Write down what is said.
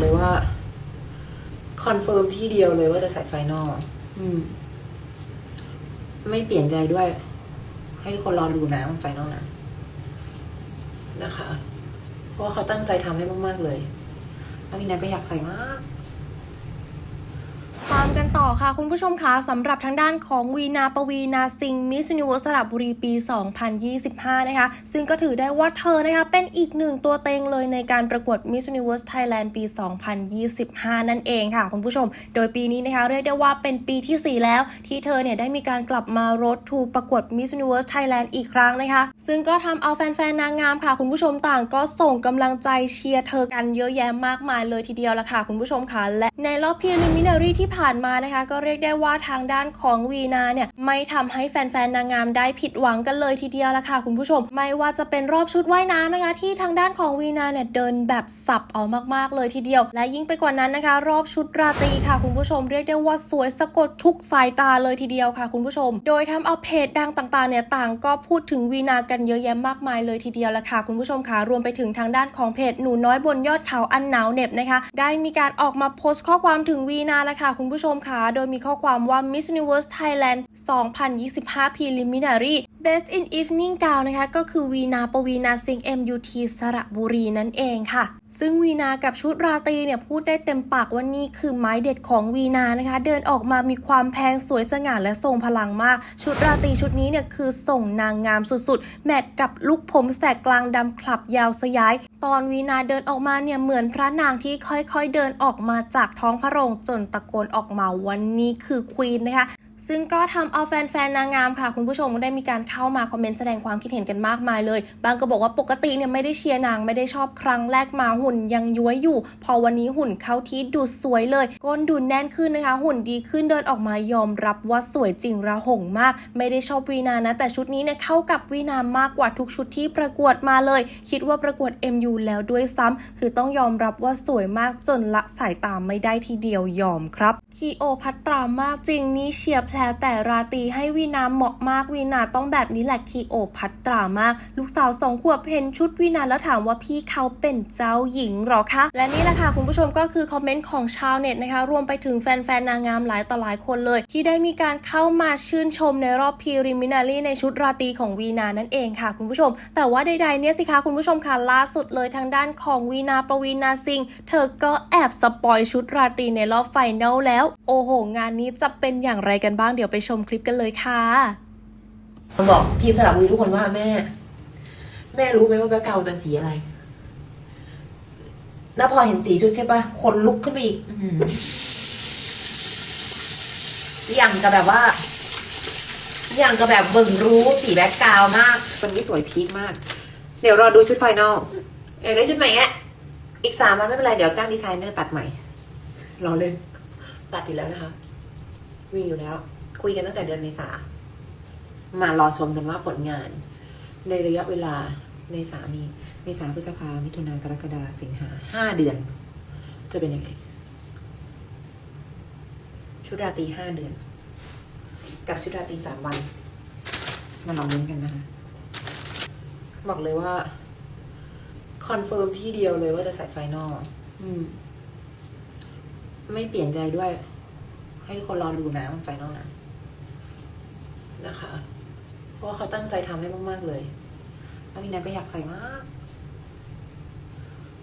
เลยว่าคอนเฟิร์มที่เดียวเลยว่าจะใส่ไฟนอลอืม ไม่เปลี่ยนใจด้วย ให้ทุกคนรอดูนะไฟนอลนะนะคะ เพราะว่าเขาตั้งใจทำให้มาก ๆ เลย แล้วพี่แนทก็อยากใส่มาก ตามกันต่อค่ะคุณผู้ชมคะสำหรับทางด้านของวีนาปวีนาซิงมิส s u นิเว r ร์สระบุรีปี 2025 นะคะ ซึ่งก็ถือได้ว่าเธอนะคะ เป็นอีกหนึ่งตัวเต็งเลยในการประกวด Miss Universe Thailand ปี 2025 นั่นเองค่ะ คุณผู้ชม โดยปีนี้นะคะ เรียกได้ว่าเป็นปีที่ 4 แล้ว ที่เธอเนี่ยได้มีการกลับมา Road to ประกวด Miss Universe Thailand อีกครั้งนะคะ ซึ่งก็ทำเอาแฟนๆนางงามค่ะ คุณผู้ชมต่างก็ส่งกำลังใจเชียร์เธอกันเยอะแยะมากมายเลยทีเดียวละค่ะคุณผู้ชมค่ะและในรอบ preliminary ที่ผ่านมานะคะ ก็เรียกได้ว่าทางด้านของวีนาเนี่ยไม่ทำให้แฟนๆนางงามได้ผิดหวังกันเลยทีเดียวละค่ะคุณผู้ชม ไม่ว่าจะเป็นรอบชุดว่ายน้ำนะคะ ที่ทางด้านของวีนาเนี่ยเดินแบบสับเอามากๆเลยทีเดียว และยิ่งไปกว่านั้นนะคะ รอบชุดราตรีค่ะ คุณผู้ชมเรียกได้ว่าสวยสะกดทุกสายตาเลยทีเดียวค่ะ คุณผู้ชม โดยทำเอาเพจดังต่างๆเนี่ยต่างก็พูดถึงวีนากันเยอะแยะมากมายเลยทีเดียวละค่ะคุณผู้ชมค่ะรวมไปถึงทางด้านของเพจหนูน้อยบนยอดเขาอันหนาวเหน็บนะคะ ได้มีการออกมาโพสต์ข้อความถึงวีนาละค่ะคุณผู้ชมคะ โดยมีข้อความว่า Miss Universe Thailand 2025 Preliminary Best in Evening Gown นะคะก็คือวีนาปวีนาซิง MUT สระบุรีนั่นเองค่ะ ซึ่งวีนากับชุดราตรีเนี่ยพูดได้เต็มปากว่านี่คือไม้เด็ดของวีนานะคะ เดินออกมามีความแพงสวยสง่าและทรงพลังมาก ชุดราตรีชุดนี้เนี่ยคือส่งนางงามสุดๆ แมทกับลุคผมแสกกลางดำคลับยาวสยาย ตอนวีนาเดินออกมาเนี่ยเหมือนพระนางที่ค่อยๆเดินออกมาจากท้องพระโรงจนตะโกนออกมาวันนี้คือควีนนะคะ ซึ่งก็ทำเอาแฟนๆนางงามค่ะ คุณผู้ชมได้มีการเข้ามาคอมเมนต์แสดงความคิดเห็นกันมากมายเลย บางก็บอกว่าปกติเนี่ยไม่ได้เชียร์นางไม่ได้ชอบครั้งแรกมาหุ่นยังย้วยอยู่ พอวันนี้หุ่นเข้าที่ดูสวยเลย ก้นดูแน่นขึ้นนะคะ หุ่นดีขึ้นเดินออกมายอมรับว่าสวยจริงระหงมาก ไม่ได้ชอบวีนานะ แต่ชุดนี้เนี่ยเข้ากับวีนามากกว่าทุกชุดที่ประกวดมาเลย คิดว่าประกวด MU แล้วด้วยซ้ำคือต้องยอมรับว่าสวยมากจนละสายตาไม่ได้ทีเดียวยอมครับคีโอพัตรามากจริงนี่เชียร์แพลวแต่ราตรีให้วีนาเหมาะมากวีนาต้องแบบนี้แหละคีโอพัตรามาก ลูกสาวสองขวบเห็นชุดวีนาแล้วถามว่าพี่เขาเป็นเจ้าหญิงหรอคะ และนี่แหละค่ะคุณผู้ชมก็คือคอมเมนต์ของชาวเน็ตนะคะ รวมไปถึงแฟนๆนางงามหลายต่อหลายคนเลย ที่ได้มีการเข้ามาชื่นชมในรอบพีริมินารีในชุดราตรีของวีนานั่นเองค่ะคุณผู้ชม แต่ว่าใดๆเนี่ยสิคะคุณผู้ชมค่ะล่าสุดเลยทางด้านของวีนาปวีนาซิงเธอก็แอบสปอยชุดราตรีในรอบไฟนลแล้ว โอ้โห งานนี้จะเป็นอย่างไรกันบ้างเดี๋ยวไปชมคลิปกันเลยค่ะ บอกทีมสระบุรีทุกคนว่าแม่ แม่รู้ไหมว่าแบ็คกราวด์เป็นสีอะไรแล้วพอเห็นสีชุดใช่ปะคนลุกขึ้นไปอีกอื้อหืออย่างกับแบบว่า อย่างกับแบบเบิ่งรู้สีแบ็คกราวด์มากวันนี้สวยพีคมาก เดี๋ยวรอดูชุดไฟนอลอยากได้ชุดใหม่แอะอีกสามวันไม่เป็นไร เดี๋ยวจ้างดีไซเนอร์ตัดใหม่รอเลยตัดอยู่แล้วนะคะ วิ่งอยู่แล้ว คุยกันตั้งแต่เดือนเมษามารอชมกันว่าผลงาน ในระยะเวลาในสามีเมษาพฤษภามิถุนากรกฎาสิงหาห้าเดือน จะเป็นยังไง ชุดราตรีห้าเดือน กับชุดราตรีสามวัน มาลองเล่นกันนะคะบอกเลยว่า คอนเฟิร์มที่เดียวเลยว่าจะใส่ไฟนอลไม่เปลี่ยนใจด้วย ให้ทุกคนรอดูนะมันไฟนอลนะนะคะ เพราะว่าเขาตั้งใจทำให้มาก ๆ เลย แล้วมีนาก็อยากใส่มาก